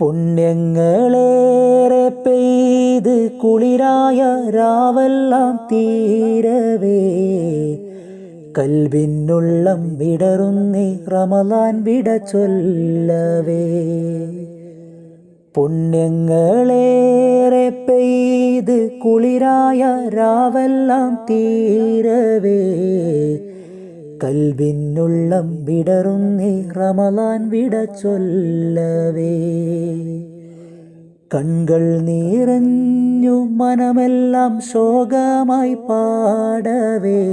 പുണ്യങ്ങളേറെ പെയ്ത് കുളിരായ രാവെല്ലാം തീരവേ. കൽവിനുള്ളം വിടറുന്നേ റമലാൻ വിട ചൊല്ലവേ. പുണ്യങ്ങളേറെ പെയ്ത് കുളിരായ രാവെല്ലാം തീരവേ. കൽവിനുള്ളം വിടറുന്നേ റമലാൻ വിട ചൊല്ലവേ. കൺകൾ നിറഞ്ഞു മനമെല്ലാം ശോകമായി പാടവേ.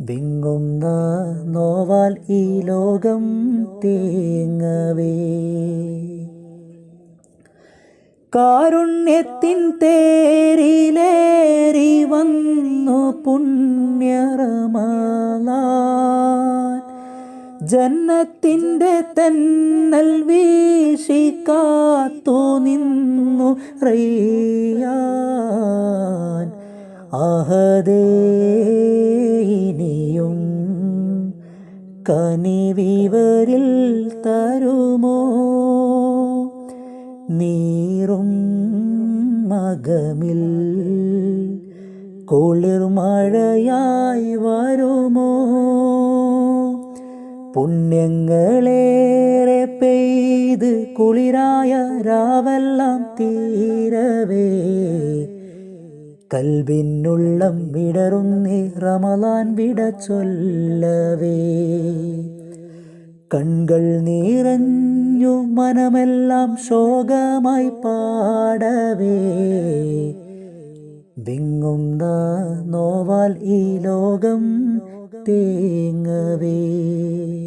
വിങ്ങുന്ന നോവാൽ ഈ ലോകം തേങ്ങവേ. കാരുണ്യത്തിൻ തേരിലേറി വന്നു പുണ്യറമാലാൻ ജന്നത്തിന്റെ തന്നൽ വീശി കാത്തു നിന്നു റയ്യാൻ. ആഹദേ ഇനിയും കനിവിവരിൽ തരുമോ? നീറും മകമിൽ കുളിർമഴയായി വരുമോ? പുണ്യങ്ങളേറെ പെയ്ത് കുളിരായ രാവെല്ലാം തീരവേ. കൽവിനുള്ളം വിടറുന്നേ റമലാൻ വിട ചൊല്ലവേ. കൺകൾ നിറഞ്ഞു മനമെല്ലാം ശോകമായി പാടവേ. വിങ്ങുന്ന നോവാൽ ഈ ലോകം തേങ്ങവേ.